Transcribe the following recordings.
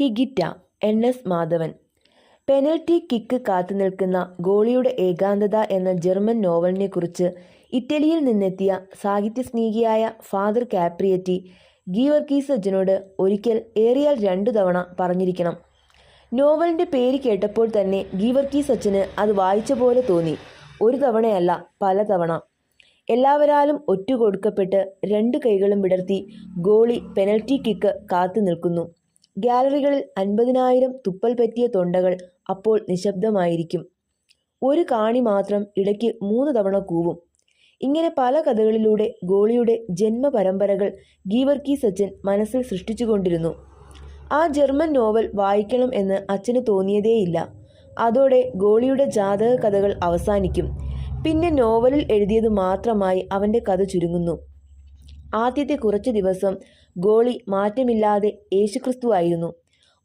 Higuita N S Madhavan. Penalty kick കാത്തുനിൽക്കുന്ന ഗോളിയുടെ ഏകാന്തത എന്ന ജർമ്മൻ നോവലിനെക്കുറിച്ച് ഇറ്റലിയിൽ നിന്നെത്തിയ സാഹിത്യസ്നേഹിയായ ഫാദർ കാപ്രിയറ്റി ഗീവർഗീസ് അച്ഛനോട് ഒരിക്കൽ ഏറിയാൽ രണ്ടു തവണ പറഞ്ഞിരിക്കണം. നോവലിന്റെ പേര് കേട്ടപ്പോൾ തന്നെ ഗീവർഗീസ് അച്ഛന് അത് വായിച്ച പോലെ തോന്നി. ഒരു തവണയല്ല പല തവണ. എല്ലാവരാലും ഒറ്റുകൊടുക്കപ്പെട്ട് രണ്ട് കൈകളും വിടർത്തി ഗോളി പെനൽറ്റി കിക്ക് കാത്തു നിൽക്കുന്നു. ഗാലറികളിൽ അൻപതിനായിരം തുപ്പൽ പറ്റിയ തൊണ്ടകൾ അപ്പോൾ നിശബ്ദമായിരിക്കും. ഒരു കാണി മാത്രം ഇടയ്ക്ക് മൂന്ന് തവണ കൂവും. ഇങ്ങനെ പല കഥകളിലൂടെ ഗോളിയുടെ ജന്മപരമ്പരകൾ ഗീവർക്കി സച്ചിൻ മനസ്സിൽ സൃഷ്ടിച്ചുകൊണ്ടിരുന്നു. ആ ജർമ്മൻ നോവൽ വായിക്കണം എന്ന് അച്ഛന് തോന്നിയതേയില്ല. അതോടെ ഗോളിയുടെ ജാതക കഥകൾ അവസാനിക്കും. പിന്നെ നോവലിൽ എഴുതിയത് മാത്രമായി അവന്റെ കഥ ചുരുങ്ങുന്നു. ആദ്യത്തെ കുറച്ച് ദിവസം ഗോളി മാറ്റമില്ലാതെ യേശുക്രിസ്തു ആയിരുന്നു.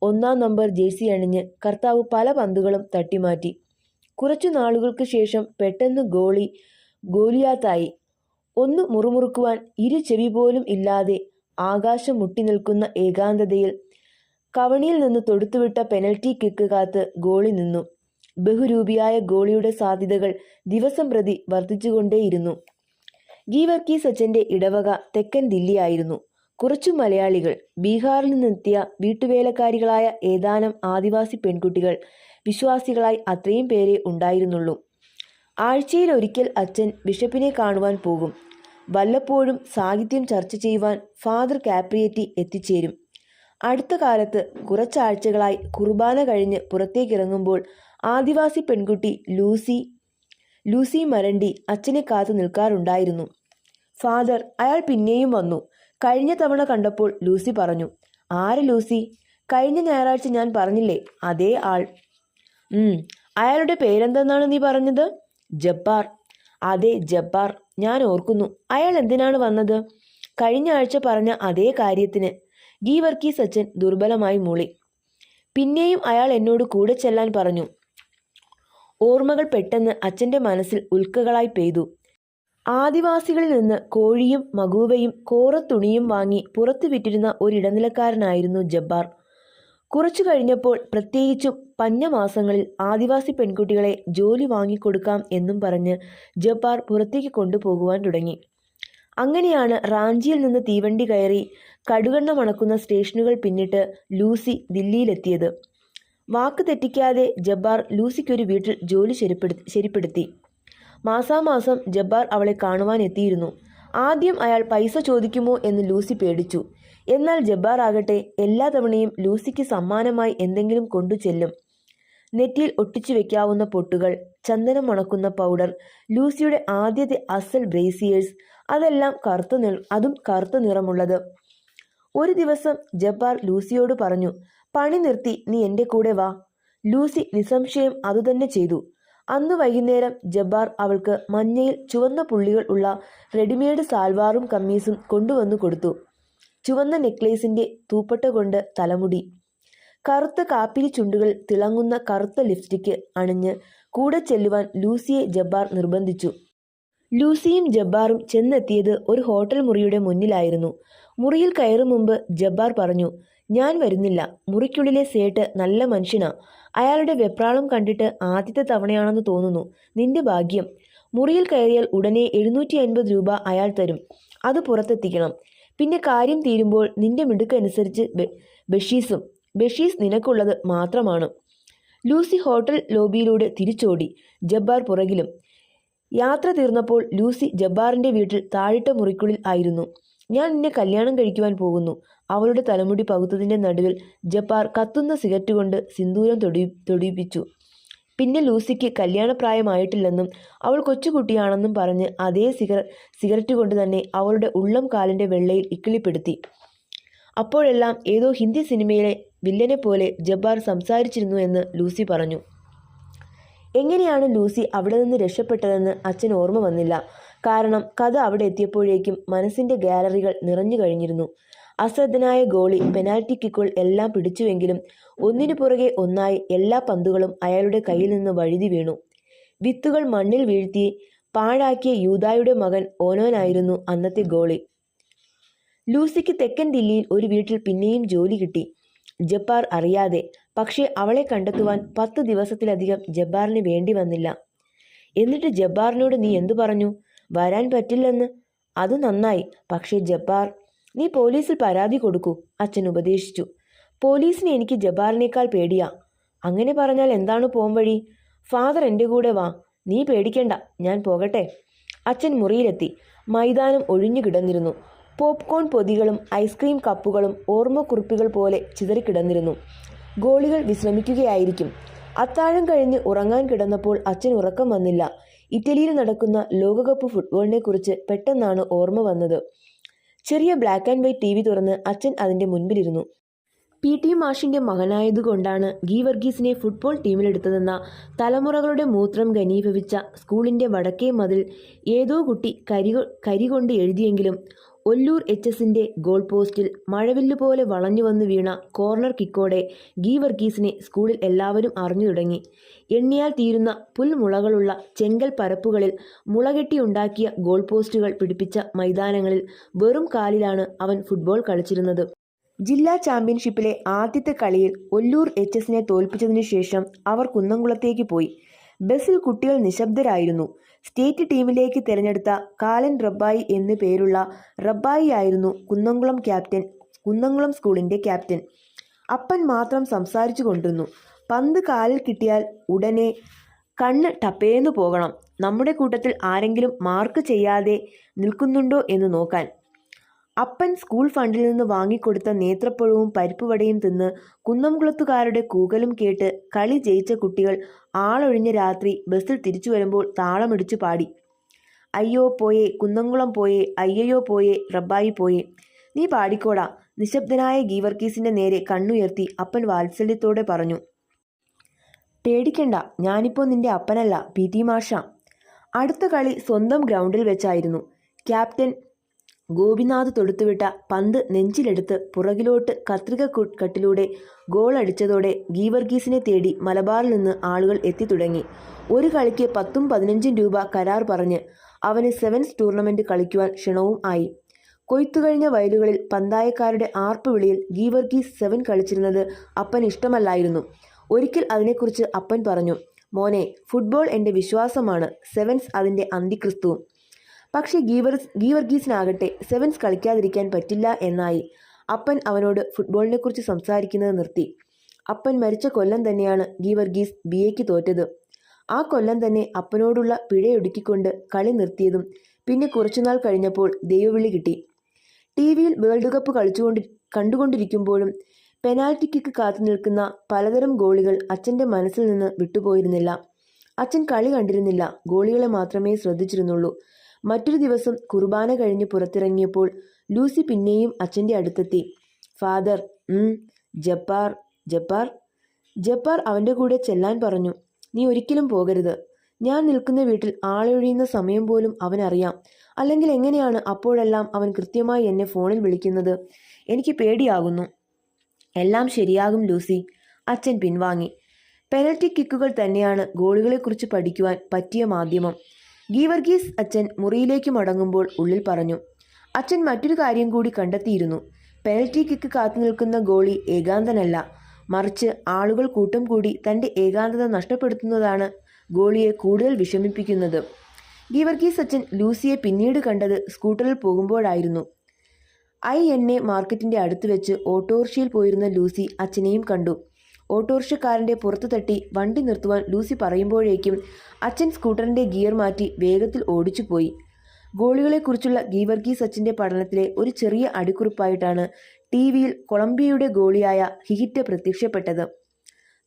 ഒന്നാം നമ്പർ ജേഴ്സി അണിഞ്ഞ് കർത്താവ് പല പന്തുകളും തട്ടിമാറ്റി. കുറച്ചു നാളുകൾക്ക് ശേഷം പെട്ടെന്ന് ഗോളി ഗോലിയാത്തായി. ഒന്ന് മുറുമുറുക്കുവാൻ ഇരു ചെവി പോലും ഇല്ലാതെ ആകാശം മുട്ടി നിൽക്കുന്ന ഏകാന്തതയിൽ കവണിയിൽ നിന്ന് തൊടുത്തുവിട്ട പെനൽറ്റി കിക്ക് കാത്ത് ഗോളി നിന്നു. ബഹുരൂപിയായ ഗോളിയുടെ സാധ്യതകൾ ദിവസം പ്രതി വർദ്ധിച്ചുകൊണ്ടേയിരുന്നു. ഗീവർക്കി അച്ഛന്റെ ഇടവക തെക്കൻ ദില്ലിയായിരുന്നു. കുറച്ചു മലയാളികൾ ബീഹാറിൽ നിന്നെത്തിയ വീട്ടുവേലക്കാരികളായ ഏതാനും ആദിവാസി പെൺകുട്ടികൾ വിശ്വാസികളായി അത്രയും പേരെ ഉണ്ടായിരുന്നുള്ളൂ. ആഴ്ചയിൽ ഒരിക്കൽ അച്ഛൻ ബിഷപ്പിനെ കാണുവാൻ പോകും. വല്ലപ്പോഴും സാഹിത്യം ചർച്ച ചെയ്യുവാൻ ഫാദർ കാപ്രിയറ്റി എത്തിച്ചേരും. അടുത്ത കാലത്ത് കുറച്ചാഴ്ചകളായി കുർബാന കഴിഞ്ഞ് പുറത്തേക്കിറങ്ങുമ്പോൾ ആദിവാസി പെൺകുട്ടി ലൂസി ലൂസി മരണ്ടി അച്ഛനെ കാത്തു നിൽക്കാറുണ്ടായിരുന്നു. ഫാദർ അയാൾ പിന്നെയും വന്നു. കഴിഞ്ഞ തവണ കണ്ടപ്പോൾ ലൂസി പറഞ്ഞു ആര് ലൂസി? കഴിഞ്ഞ ഞായറാഴ്ച ഞാൻ പറഞ്ഞില്ലേ അതേ ആൾ. അയാളുടെ പേരെന്തെന്നാണ് നീ പറഞ്ഞത്? ജബ്ബാർ. അതെ ജബ്ബാർ. ഞാൻ ഓർക്കുന്നു. അയാൾ എന്തിനാണ് വന്നത്? കഴിഞ്ഞ ആഴ്ച പറഞ്ഞ അതേ കാര്യത്തിന്. ഗീവർക്കി സച്ചൻ ദുർബലമായി മൂളി. പിന്നെയും അയാൾ എന്നോട് കൂടെ ചെല്ലാൻ പറഞ്ഞു. ഓർമ്മകൾ പെട്ടെന്ന് അച്ഛന്റെ മനസ്സിൽ ഉൽക്കകളായി പെയ്തു. ആദിവാസികളിൽ നിന്ന് കോഴിയും മകൂവയും കോറത്തുണിയും വാങ്ങി പുറത്തു വിറ്റിരുന്ന ഒരിടനിലക്കാരനായിരുന്നു ജബ്ബാർ. കുറച്ചു കഴിഞ്ഞപ്പോൾ പ്രത്യേകിച്ചും പഞ്ഞമാസങ്ങളിൽ ആദിവാസി പെൺകുട്ടികളെ ജോലി വാങ്ങിക്കൊടുക്കാം എന്നും പറഞ്ഞ് ജബ്ബാർ പുറത്തേക്ക് കൊണ്ടുപോകുവാൻ തുടങ്ങി. അങ്ങനെയാണ് റാഞ്ചിയിൽ നിന്ന് തീവണ്ടി കയറി കടുകണ്ണ മണക്കുന്ന സ്റ്റേഷനുകൾ പിന്നിട്ട് ലൂസി ദില്ലിയിലെത്തിയത്. വാക്ക് തെറ്റിക്കാതെ ജബ്ബാർ ലൂസിക്കൊരു വീട്ടിൽ ജോലി ശരിപ്പെടുത്തി. മാസാമാസം ജബ്ബാർ അവളെ കാണുവാൻ എത്തിയിരുന്നു. ആദ്യം അയാൾ പൈസ ചോദിക്കുമോ എന്ന് ലൂസി പേടിച്ചു. എന്നാൽ ജബ്ബാർ ആകട്ടെ എല്ലാ തവണയും ലൂസിക്ക് സമ്മാനമായി എന്തെങ്കിലും കൊണ്ടു ചെല്ലും. നെറ്റിയിൽ ഒട്ടിച്ചു വെക്കാവുന്ന പൊട്ടുകൾ ചന്ദനം മണക്കുന്ന പൗഡർ ലൂസിയുടെ ആദ്യത്തെ അസൽ ബ്രേസിയേഴ്സ് അതെല്ലാം കറുത്ത നിറ അതും കറുത്ത നിറമുള്ളത്. ഒരു ദിവസം ജബ്ബാർ ലൂസിയോട് പറഞ്ഞു പണി നിർത്തി നീ എന്റെ കൂടെ വാ. ലൂസി നിസ്സംശയം അതുതന്നെ ചെയ്തു. അന്ന് വൈകുന്നേരം ജബ്ബാർ അവൾക്ക് മഞ്ഞയിൽ ചുവന്ന പുള്ളികൾ ഉള്ള റെഡിമെയ്ഡ് സാൽവാറും കമ്മീസും കൊണ്ടുവന്നു കൊടുത്തു. ചുവന്ന നെക്ലേസിന്റെ തൂപ്പട്ട കൊണ്ട് തലമുടി. കറുത്ത കാപ്പിരി ചുണ്ടുകൾ തിളങ്ങുന്ന കറുത്ത ലിപ്സ്റ്റിക്ക് അണിഞ്ഞ് കൂടെ ചെല്ലുവാൻ ലൂസിയെ ജബ്ബാർ നിർബന്ധിച്ചു. ലൂസിയും ജബ്ബാറും ചെന്നെത്തിയത് ഒരു ഹോട്ടൽ മുറിയുടെ മുന്നിലായിരുന്നു. മുറിയിൽ കയറും മുമ്പ് ജബ്ബാർ പറഞ്ഞു ഞാൻ വരുന്നില്ല. മുറിക്കുള്ളിലെ സേട്ട് നല്ല മനുഷ്യനാ. അയാളുടെ വെപ്രാളം കണ്ടിട്ട് ആദ്യത്തെ തവണയാണെന്ന് തോന്നുന്നു. നിന്റെ ഭാഗ്യം. മുറിയിൽ കയറിയാൽ ഉടനെ എഴുന്നൂറ്റി അൻപത് രൂപ അയാൾ തരും. അത് പുറത്തെത്തിക്കണം. പിന്നെ കാര്യം തീരുമ്പോൾ നിന്റെ മിടുക്കനുസരിച്ച് ബഷീസും ബഷീസ് നിനക്കുള്ളത് മാത്രമാണ്. ലൂസി ഹോട്ടൽ ലോബിയിലൂടെ തിരിച്ചോടി ജബ്ബാർ പുറകിലും. യാത്ര തീർന്നപ്പോൾ ലൂസി ജബ്ബാറിന്റെ വീട്ടിൽ താഴിട്ട മുറിക്കുള്ളിൽ ആയിരുന്നു. ഞാൻ നിന്നെ കല്യാണം കഴിക്കുവാൻ പോകുന്നു. അവളുടെ തലമുടി പകുത്തതിന്റെ നടുവിൽ ജപ്പാർ കത്തുന്ന സിഗരറ്റ് കൊണ്ട് സിന്ദൂരം തൊടി തൊടിയിപ്പിച്ചു പിന്നെ ലൂസിക്ക് കല്യാണപ്രായമായിട്ടില്ലെന്നും അവൾ കൊച്ചുകുട്ടിയാണെന്നും പറഞ്ഞ് അതേ സിഗര സിഗരറ്റ് കൊണ്ട് തന്നെ അവളുടെ ഉള്ളം കാലിന്റെ വെള്ളയിൽ ഇക്കിളിപ്പെടുത്തി. അപ്പോഴെല്ലാം ഏതോ ഹിന്ദി സിനിമയിലെ വില്ലനെ പോലെ ജബ്ബാർ സംസാരിച്ചിരുന്നു എന്ന് ലൂസി പറഞ്ഞു. എങ്ങനെയാണ് ലൂസി അവിടെ നിന്ന് രക്ഷപ്പെട്ടതെന്ന് അച്ഛൻ ഓർമ്മ വന്നില്ല. കാരണം കഥ അവിടെ എത്തിയപ്പോഴേക്കും മനസ്സിന്റെ ഗാലറികൾ നിറഞ്ഞു കഴിഞ്ഞിരുന്നു. അശ്രദ്ധനായ ഗോളി പെനാൽറ്റി കിക്കുകൾ എല്ലാം പിടിച്ചുവെങ്കിലും ഒന്നിനു പുറകെ ഒന്നായി എല്ലാ പന്തുകളും അയാളുടെ കയ്യിൽ നിന്ന് വഴുതി വീണു. വിത്തുകൾ മണ്ണിൽ വീഴ്ത്തി പാഴാക്കിയ യൂതായുടെ മകൻ ഓനോനായിരുന്നു അന്നത്തെ ഗോളി. ലൂസിക്ക് തെക്കൻ ദില്ലിയിൽ ഒരു വീട്ടിൽ പിന്നെയും ജോലി കിട്ടി. ജബ്ബാർ അറിയാതെ പക്ഷേ അവളെ കണ്ടെത്തുവാൻ പത്ത് ദിവസത്തിലധികം ജബ്ബാറിന് വേണ്ടി വന്നില്ല. എന്നിട്ട് ജബ്ബാറിനോട് നീ എന്തു പറഞ്ഞു? വരാൻ പറ്റില്ലെന്ന്? അത് നന്നായി പക്ഷേ ജബ്ബാർ നീ പോലീസിൽ പരാതി കൊടുക്കൂ അച്ഛൻ ഉപദേശിച്ചു. പോലീസിന് എനിക്ക് ജബാറിനേക്കാൾ പേടിയാ. അങ്ങനെ പറഞ്ഞാൽ എന്താണ് പോംവഴി ഫാദർ എന്റെ കൂടെ വാ. നീ പേടിക്കണ്ട. ഞാൻ പോകട്ടെ. അച്ഛൻ മുറിയിലെത്തി. മൈതാനം ഒഴിഞ്ഞു കിടന്നിരുന്നു. പോപ്കോൺ പൊതികളും ഐസ്ക്രീം കപ്പുകളും ഓർമ്മക്കുറിപ്പുകൾ പോലെ ചിതറിക്കിടന്നിരുന്നു ഗോളികൾ വിശ്രമിക്കുകയായിരിക്കും. അത്താഴം കഴിഞ്ഞ് ഉറങ്ങാൻ കിടന്നപ്പോൾ അച്ഛൻ ഉറക്കം വന്നില്ല. ഇറ്റലിയിൽ നടക്കുന്ന ലോകകപ്പ് ഫുട്ബോളിനെക്കുറിച്ച് പെട്ടെന്നാണ് ഓർമ്മ വന്നത്. ചെറിയ black and white T V തുറന്ന് അച്ഛൻ അതിന്റെ മുൻപിലിരുന്നു. പി. ടി. മാഷിന്റെ മകനായതുകൊണ്ടാണ് ഗീ വർഗീസിനെ ഫുട്ബോൾ ടീമിലെടുത്തതെന്ന തലമുറകളുടെ മൂത്രം ഘനീഭവിച്ച സ്കൂളിന്റെ വടക്കേ മതിൽ ഏതോ കുട്ടി കരി കരികൊണ്ട് എഴുതിയെങ്കിലും ഒല്ലൂർ എച്ച് എസിന്റെ ഗോൾ പോസ്റ്റിൽ മഴവില്ല് പോലെ വളഞ്ഞു വന്ന് വീണ കോർണർ കിക്കോടെ ഗീ വർഗീസിനെ സ്കൂളിൽ എല്ലാവരും അറിഞ്ഞു തുടങ്ങി. എണ്ണിയാൽ തീരുന്ന പുൽമുളകളുള്ള ചെങ്കൽ പരപ്പുകളിൽ മുളകെട്ടിയുണ്ടാക്കിയ ഗോൾ പോസ്റ്റുകൾ പിടിപ്പിച്ച മൈതാനങ്ങളിൽ വെറും കാലിലാണ് അവൻ ഫുട്ബോൾ കളിച്ചിരുന്നത്. ജില്ലാ ചാമ്പ്യൻഷിപ്പിലെ ആദ്യത്തെ കളിയിൽ ഒല്ലൂർ എച്ച് എസിനെ തോൽപ്പിച്ചതിനു ശേഷം അവർ കുന്നംകുളത്തേക്ക് പോയി. ബസ്സിൽ കുട്ടികൾ നിശബ്ദരായിരുന്നു. സ്റ്റേറ്റ് ടീമിലേക്ക് തിരഞ്ഞെടുത്ത കാലൻ റബ്ബായി എന്നു പേരുള്ള റബ്ബായി ആയിരുന്നു കുന്നംകുളം ക്യാപ്റ്റൻ കുന്നംകുളം സ്കൂളിന്റെ ക്യാപ്റ്റൻ. അപ്പൻ മാത്രം സംസാരിച്ചു കൊണ്ടിരുന്നു. പന്ത് കാലിൽ കിട്ടിയാൽ ഉടനെ കണ്ണ് ടപ്പേന്നു പോകണം. നമ്മുടെ കൂട്ടത്തിൽ ആരെങ്കിലും മാർക്ക് ചെയ്യാതെ നിൽക്കുന്നുണ്ടോ എന്ന് നോക്കാൻ. അപ്പൻ സ്കൂൾ ഫണ്ടിൽ നിന്ന് വാങ്ങിക്കൊടുത്ത നേത്രപ്പഴവും പരിപ്പുവടയും തിന്ന് കുന്നംകുളത്തുകാരുടെ കൂകലും കേട്ട് കളി ജയിച്ച കുട്ടികൾ ആളൊഴിഞ്ഞ രാത്രി ബസ്സിൽ തിരിച്ചു വരുമ്പോൾ താളമിടിച്ചു പാടി. അയ്യോ പോയേ കുന്നംകുളം പോയേ അയ്യയോ പോയേ റബ്ബായി പോയേ. നീ പാടിക്കോടാ. നിശബ്ദനായ ഗീവർക്കീസിന്റെ നേരെ കണ്ണുയർത്തി അപ്പൻ വാത്സല്യത്തോടെ പറഞ്ഞു. പേടിക്കണ്ട ഞാനിപ്പോൾ നിന്റെ അപ്പനല്ല പി ടി മാഷ. അടുത്ത കളി സ്വന്തം ഗ്രൗണ്ടിൽ വെച്ചായിരുന്നു. ക്യാപ്റ്റൻ ഗോപിനാഥ് തൊടുത്തുവിട്ട പന്ത് നെഞ്ചിലെടുത്ത് പുറകിലോട്ട് കത്രിക കട്ടിലൂടെ ഗോളടിച്ചതോടെ ഗീവർഗീസിനെ തേടി മലബാറിൽ നിന്ന് ആളുകൾ എത്തിത്തുടങ്ങി ഒരു കളിക്ക് പത്തും പതിനഞ്ചും രൂപ കരാർ പറഞ്ഞ് അവന് സെവൻസ് ടൂർണമെന്റ് കളിക്കുവാൻ ക്ഷണവും ആയി. കൊയ്ത്തുകഴിഞ്ഞ വയലുകളിൽ പന്തായക്കാരുടെ ആർപ്പുവിളിയിൽ ഗീവർഗീസ് സെവൻ കളിച്ചിരുന്നത് അപ്പൻ ഇഷ്ടമല്ലായിരുന്നു. ഒരിക്കൽ അതിനെക്കുറിച്ച് അപ്പൻ പറഞ്ഞു മോനെ ഫുട്ബോൾ എന്റെ വിശ്വാസമാണ്. സെവൻസ് അതിന്റെ അന്തിക്രിസ്തുവും. പക്ഷേ ഗീവർസ് ഗീവർഗീസിനാകട്ടെ സെവൻസ് കളിക്കാതിരിക്കാൻ പറ്റില്ല എന്നായി. അപ്പൻ അവനോട് ഫുട്ബോളിനെക്കുറിച്ച് സംസാരിക്കുന്നത് നിർത്തി. അപ്പൻ മരിച്ച കൊല്ലം തന്നെയാണ് ഗീവർഗീസ് ബി എക്ക് തോറ്റത്. ആ കൊല്ലം തന്നെ അപ്പനോടുള്ള പിഴയൊടുക്കിക്കൊണ്ട് കളി നിർത്തിയതും പിന്നെ കുറച്ചുനാൾ കഴിഞ്ഞപ്പോൾ ദൈവവിളി കിട്ടി. ടി വിയിൽ വേൾഡ് കപ്പ് കളിച്ചുകൊണ്ട് കണ്ടുകൊണ്ടിരിക്കുമ്പോഴും പെനാൽറ്റി കിക്ക് കാത്തു നിൽക്കുന്ന പലതരം ഗോളികൾ അച്ഛന്റെ മനസ്സിൽ നിന്ന് വിട്ടുപോയിരുന്നില്ല. അച്ഛൻ കളി കണ്ടിരുന്നില്ല. ഗോളികളെ മാത്രമേ ശ്രദ്ധിച്ചിരുന്നുള്ളൂ. മറ്റൊരു ദിവസം കുർബാന കഴിഞ്ഞ് പുറത്തിറങ്ങിയപ്പോൾ ലൂസി പിന്നെയും അച്ഛന്റെ അടുത്തെത്തി. ഫാദർ ജപ്പാർ ജപ്പാർ. ജപ്പാർ അവന്റെ കൂടെ ചെല്ലാൻ പറഞ്ഞു. നീ ഒരിക്കലും പോകരുത്. ഞാൻ നിൽക്കുന്ന വീട്ടിൽ ആളൊഴിയുന്ന സമയം പോലും അവനറിയാം അല്ലെങ്കിൽ എങ്ങനെയാണ് അപ്പോഴെല്ലാം അവൻ കൃത്യമായി എന്നെ ഫോണിൽ വിളിക്കുന്നത്? എനിക്ക് പേടിയാകുന്നു. എല്ലാം ശരിയാകും ലൂസി. അച്ഛൻ പിൻവാങ്ങി. പെനൽറ്റി കിക്കുകൾ തന്നെയാണ് ഗോളുകളെക്കുറിച്ച് പഠിക്കുവാൻ പറ്റിയ മാധ്യമം. ഗീവർഗീസ് അച്ഛൻ മുറിയിലേക്ക് മടങ്ങുമ്പോൾ ഉള്ളിൽ പറഞ്ഞു അച്ഛൻ മറ്റൊരു കാര്യം കൂടി കണ്ടെത്തിയിരുന്നു. പെനൽറ്റി കിക്ക് കാത്തു നിൽക്കുന്ന ഗോളി ഏകാന്തനല്ല. മറിച്ച് ആളുകൾ കൂട്ടം കൂടി തന്റെ ഏകാന്തത നഷ്ടപ്പെടുത്തുന്നതാണ് ഗോളിയെ കൂടുതൽ വിഷമിപ്പിക്കുന്നത് ഗീവർഗീസ് അച്ഛൻ ലൂസിയെ പിന്നീട് കണ്ടത് സ്കൂട്ടറിൽ പോകുമ്പോഴായിരുന്നു. ഐ എൻ എ മാർക്കറ്റിന്റെ അടുത്ത് വെച്ച് ഓട്ടോറിക്ഷയിൽ പോയിരുന്ന ലൂസി അച്ഛനെയും കണ്ടു. ഓട്ടോറിക്ഷക്കാരന്റെ പുറത്തു തട്ടി വണ്ടി നിർത്തുവാൻ ലൂസി പറയുമ്പോഴേക്കും അച്ഛൻ സ്കൂട്ടറിന്റെ ഗിയർ മാറ്റി വേഗത്തിൽ ഓടിച്ചുപോയി. ഗോളികളെക്കുറിച്ചുള്ള ഗീവർഗീസ് സച്ചിന്റെ പഠനത്തിലെ ഒരു ചെറിയ അടിക്കുറിപ്പായിട്ടാണ് ടി വിയിൽ കൊളംബിയയുടെ ഗോളിയായ ഹിഹിറ്റ പ്രത്യക്ഷപ്പെട്ടത്.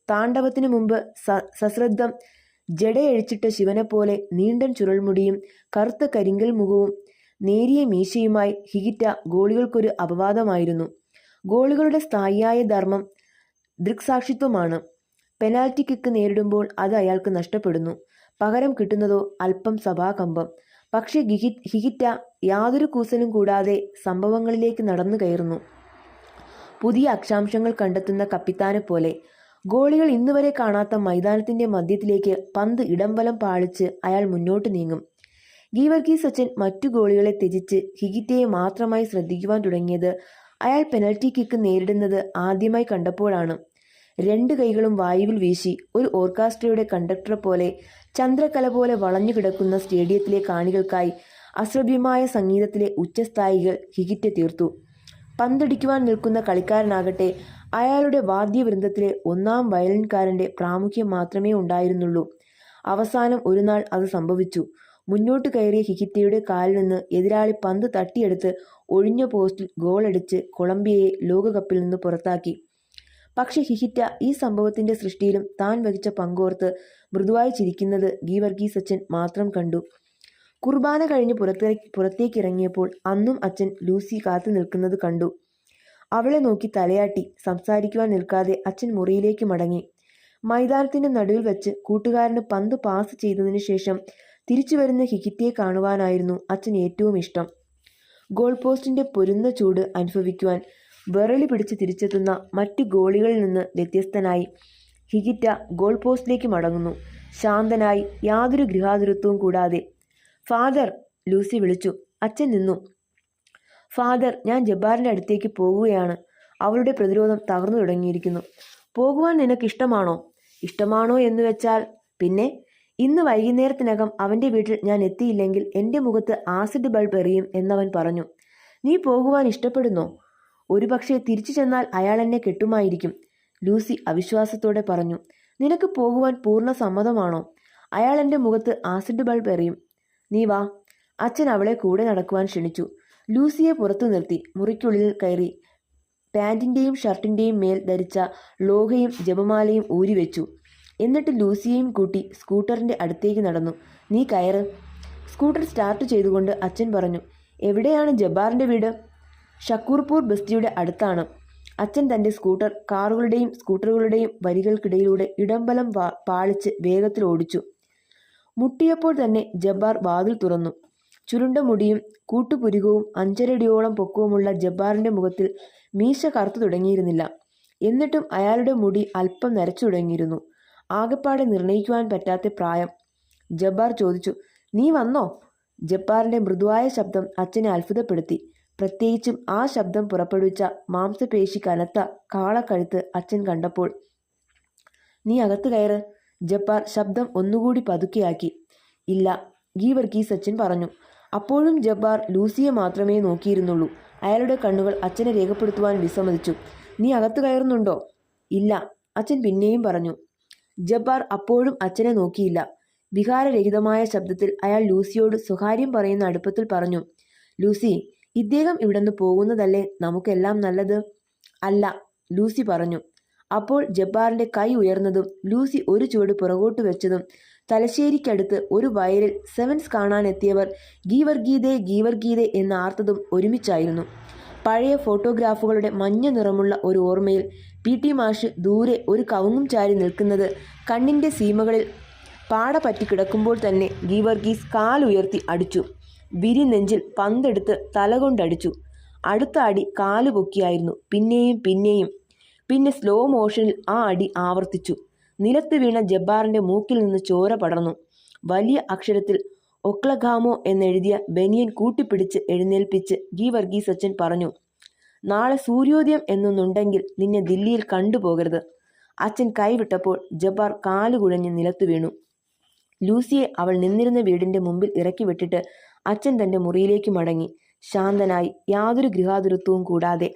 താണ്ഡവത്തിനു മുമ്പ് സശ്രദ്ധം ജടയഴിച്ചിട്ട ശിവനെപ്പോലെ നീണ്ടൻ ചുരുൾമുടിയും കറുത്ത കരിങ്കൽ മുഖവും നേരിയ മീശയുമായി ഹിഗിറ്റ ഗോളികൾക്കൊരു അപവാദമായിരുന്നു. ഗോളികളുടെ സ്ഥായിയായ ധർമ്മം ദൃക്സാക്ഷിത്വമാണ്. പെനാൽറ്റി കിക്ക് നേരിടുമ്പോൾ അത് അയാൾക്ക് നഷ്ടപ്പെടുന്നു. പകരം കിട്ടുന്നതോ അല്പം സഭാകമ്പം. പക്ഷേ ഗിഹി ഹിഹിറ്റ യാതൊരു കൂസലും കൂടാതെ സംഭവങ്ങളിലേക്ക് നടന്നു കയറുന്നു. പുതിയ അക്ഷാംശങ്ങൾ കണ്ടെത്തുന്ന കപ്പിത്താനെ പോലെ ഗോളികൾ ഇന്നുവരെ കാണാത്ത മൈതാനത്തിന്റെ മധ്യത്തിലേക്ക് പന്ത് ഇടംവലം പാളിച്ച് അയാൾ മുന്നോട്ട് നീങ്ങും. ഗീവർഗി സച്ചിൻ മറ്റു ഗോളികളെ ത്യജിച്ച് ഹിഗിറ്റയെ മാത്രമായി ശ്രദ്ധിക്കുവാൻ തുടങ്ങിയത് അയാൾ പെനൽറ്റി കിക്ക് നേരിടുന്നത് ആദ്യമായി കണ്ടപ്പോഴാണ്. രണ്ട് കൈകളും വായുവിൽ വീശി ഒരു ഓർക്കാസ്ട്രയുടെ കണ്ടക്ടറെ പോലെ ചന്ദ്രകല പോലെ വളഞ്ഞു കിടക്കുന്ന സ്റ്റേഡിയത്തിലെ കാണികൾക്കായി അശ്രവ്യമായ സംഗീതത്തിലെ ഉച്ചസ്ഥായികൾ ഹിഹിറ്റ തീർത്തു. പന്തടിക്കുവാൻ നിൽക്കുന്ന കളിക്കാരനാകട്ടെ അയാളുടെ വാദ്യവൃന്ദത്തിലെ ഒന്നാം വയലിൻകാരന്റെ പ്രാമുഖ്യം മാത്രമേ ഉണ്ടായിരുന്നുള്ളൂ. അവസാനം ഒരു നാൾ അത് സംഭവിച്ചു. മുന്നോട്ട് കയറിയ ഹിഹിത്തയുടെ കാലിൽ നിന്ന് എതിരാളി പന്ത് തട്ടിയെടുത്ത് ഒഴിഞ്ഞ പോസ്റ്റിൽ ഗോളടിച്ച് കൊളംബിയയെ ലോകകപ്പിൽ നിന്ന് പുറത്താക്കി. പക്ഷെ ഹിഹിറ്റ ഈ സംഭവത്തിന്റെ സൃഷ്ടിയിലും താൻ വഹിച്ച പങ്കോർത്ത് മൃദുവായി ചിരിക്കുന്നത് ഗീവർഗീസ് അച്ഛൻ മാത്രം കണ്ടു. കുർബാന കഴിഞ്ഞ് പുറത്തേ പുറത്തേക്കിറങ്ങിയപ്പോൾ അന്നും അച്ഛൻ ലൂസി കാത്തു നിൽക്കുന്നത് കണ്ടു. അവളെ നോക്കി തലയാട്ടി സംസാരിക്കുവാൻ നിൽക്കാതെ അച്ഛൻ മുറിയിലേക്ക് മടങ്ങി. മൈതാനത്തിന്റെ നടുവിൽ വെച്ച് കൂട്ടുകാരന് പന്ത് പാസ് ചെയ്തതിനു ശേഷം തിരിച്ചു വരുന്ന ഹിക്കിറ്റയെ കാണുവാനായിരുന്നു അച്ഛൻ ഏറ്റവും ഇഷ്ടം. ഗോൾ പോസ്റ്റിന്റെ പൊരുന്ന ചൂട് അനുഭവിക്കുവാൻ വിറളി പിടിച്ച് തിരിച്ചെത്തുന്ന മറ്റു ഗോളികളിൽ നിന്ന് വ്യത്യസ്തനായി. ഹിഗിറ്റ ഗോൾ പോസ്റ്റിലേക്ക് മടങ്ങുന്നു. ശാന്തനായി യാതൊരു ഗൃഹാതുരത്വവും കൂടാതെ. ഫാദർ ലൂസി വിളിച്ചു. അച്ഛൻ നിന്നു. ഫാദർ ഞാൻ ജബ്ബാറിന്റെ അടുത്തേക്ക് പോകുകയാണ്. അവളുടെ പ്രതിരോധം തകർന്നു തുടങ്ങിയിരിക്കുന്നു. പോകുവാൻ നിനക്ക് ഇഷ്ടമാണോ? എന്ന് വെച്ചാൽ പിന്നെ ഇന്ന് വൈകുന്നേരത്തിനകം അവന്റെ വീട്ടിൽ ഞാൻ എത്തിയില്ലെങ്കിൽ എന്റെ മുഖത്ത് ആസിഡ് ബൾബ് എറിയും എന്നവൻ പറഞ്ഞു. നീ പോകുവാൻ ഇഷ്ടപ്പെടുന്നോ? ഒരുപക്ഷെ തിരിച്ചു ചെന്നാൽ അയാൾ എന്നെ കെട്ടുമായിരിക്കും. ലൂസി അവിശ്വാസത്തോടെ പറഞ്ഞു നിനക്ക് പോകുവാൻ പൂർണ സമ്മതമാണോ? അയാൾ എന്റെ മുഖത്ത് ആസിഡ് ബൾബ് എറിയും. നീ വാ. അച്ഛൻ അവളെ കൂടെ നടക്കുവാൻ ക്ഷണിച്ചു. ലൂസിയെ പുറത്തു നിർത്തി മുറിക്കുള്ളിൽ കയറി പാന്റിന്റെയും ഷർട്ടിന്റെയും മേൽ ധരിച്ച ലോഹയും ജപമാലയും ഊരിവെച്ചു എന്നിട്ട് ലൂസിയെയും കൂട്ടി സ്കൂട്ടറിന്റെ അടുത്തേക്ക് നടന്നു. നീ കയറ്. സ്കൂട്ടർ സ്റ്റാർട്ട് ചെയ്തുകൊണ്ട് അച്ഛൻ പറഞ്ഞു എവിടെയാണ് ജബ്ബാറിന്റെ വീട്? ഷക്കൂർപൂർ ബസ്തിയുടെ അടുത്താണ്. അച്ഛൻ തന്റെ സ്കൂട്ടർ കാറുകളുടെയും സ്കൂട്ടറുകളുടെയും വരികൾക്കിടയിലൂടെ ഇടംബലം പാളിച്ച് വേഗത്തിൽ ഓടിച്ചു. മുട്ടിയപ്പോൾ തന്നെ ജബ്ബാർ വാതിൽ തുറന്നു. ചുരുണ്ട മുടിയും കൂട്ടുപുരുകവും അഞ്ചരടിയോളം പൊക്കവുമുള്ള ജബ്ബാറിന്റെ മുഖത്തിൽ മീശ കറുത്തു തുടങ്ങിയിരുന്നില്ല. എന്നിട്ടും അയാളുടെ മുടി അല്പം നരച്ചു തുടങ്ങിയിരുന്നു. ആകെപ്പാടെ നിർണയിക്കുവാൻ പറ്റാത്ത പ്രായം. ജബ്ബാർ ചോദിച്ചു നീ വന്നോ? ജബ്ബാറിന്റെ മൃദുവായ ശബ്ദം അച്ഛനെ അത്ഭുതപ്പെടുത്തി. പ്രത്യേകിച്ചും ആ ശബ്ദം പുറപ്പെടുവിച്ച മാംസപേശി കനത്ത കാളക്കഴുത്ത് അച്ഛൻ കണ്ടപ്പോൾ നീ അകത്ത് കയറ്. ജപ്പാർ ശബ്ദം ഒന്നുകൂടി പതുക്കെയാക്കി. ഇല്ല ഗീവർഗീസ് അച്ഛൻ പറഞ്ഞു. അപ്പോഴും ജബ്ബാർ ലൂസിയെ മാത്രമേ നോക്കിയിരുന്നുള്ളൂ. അയാളുടെ കണ്ണുകൾ അച്ഛനെ രേഖപ്പെടുത്തുവാൻ വിസമ്മതിച്ചു. നീ അകത്ത് കയറുന്നുണ്ടോ? ഇല്ല അച്ഛൻ പിന്നെയും പറഞ്ഞു. ജബ്ബാർ അപ്പോഴും അച്ഛനെ നോക്കിയില്ല. വികാരരഹിതമായ ശബ്ദത്തിൽ അയാൾ ലൂസിയോട് സ്വകാര്യം പറയുന്ന അടുപ്പത്തിൽ പറഞ്ഞു ലൂസി ഇദ്ദേഹം ഇവിടുന്ന് പോകുന്നതല്ലേ നമുക്കെല്ലാം നല്ലത്? അല്ല ലൂസി പറഞ്ഞു. അപ്പോൾ ജബ്ബാറിന്റെ കൈ ഉയർന്നതും ലൂസി ഒരു ചുവട് പുറകോട്ട് വെച്ചതും തലശ്ശേരിക്കടുത്ത് ഒരു വയലിൽ സെവൻസ് കാണാനെത്തിയവർ ഗീവർഗീതേ ഗീവർഗീതേ എന്ന ആർത്തതും ഒരുമിച്ചായിരുന്നു. പഴയ ഫോട്ടോഗ്രാഫുകളുടെ മഞ്ഞ നിറമുള്ള ഒരു ഓർമ്മയിൽ പി ടി മാഷ് ദൂരെ ഒരു കവുങ്ങും ചാരി നിൽക്കുന്നത് കണ്ണിന്റെ സീമകളിൽ പാട പറ്റി കിടക്കുമ്പോൾ തന്നെ ഗീവർഗീസ് കാലുയർത്തി അടിച്ചു. വിരി നെഞ്ചിൽ പന്തെടുത്ത് തലകൊണ്ടടിച്ചു. അടുത്ത അടി കാൽ പൊക്കിയായിരുന്നു. പിന്നെയും പിന്നെയും. പിന്നെ സ്ലോ മോഷനിൽ ആ അടി ആവർത്തിച്ചു. നിലത്ത് വീണ ജബ്ബാറിന്റെ മൂക്കിൽ നിന്ന് ചോര പടർന്നു. വലിയ അക്ഷരത്തിൽ ഒക്ലഗാമോ എന്നെഴുതിയ ബനിയൻ കൂട്ടിപ്പിടിച്ച് എഴുന്നേൽപ്പിച്ച് ഗി വർഗീസ് അച്ഛൻ പറഞ്ഞു നാളെ സൂര്യോദയം എന്നൊന്നുണ്ടെങ്കിൽ നിന്നെ ദില്ലിയിൽ കണ്ടുപോകരുത് അച്ഛൻ കൈവിട്ടപ്പോൾ ജബ്ബാർ കാലുകുഴഞ്ഞ് നിലത്തു വീണു. ലൂസിയെ അവൾ നിന്നിരുന്ന വീടിന്റെ മുമ്പിൽ ഇറക്കി വിട്ടിട്ട് അച്ഛൻ തന്റെ മുറിയിലേക്ക് മടങ്ങി. ശാന്തനായി യാതൊരു ഗൃഹാതുരത്വവും കൂടാതെ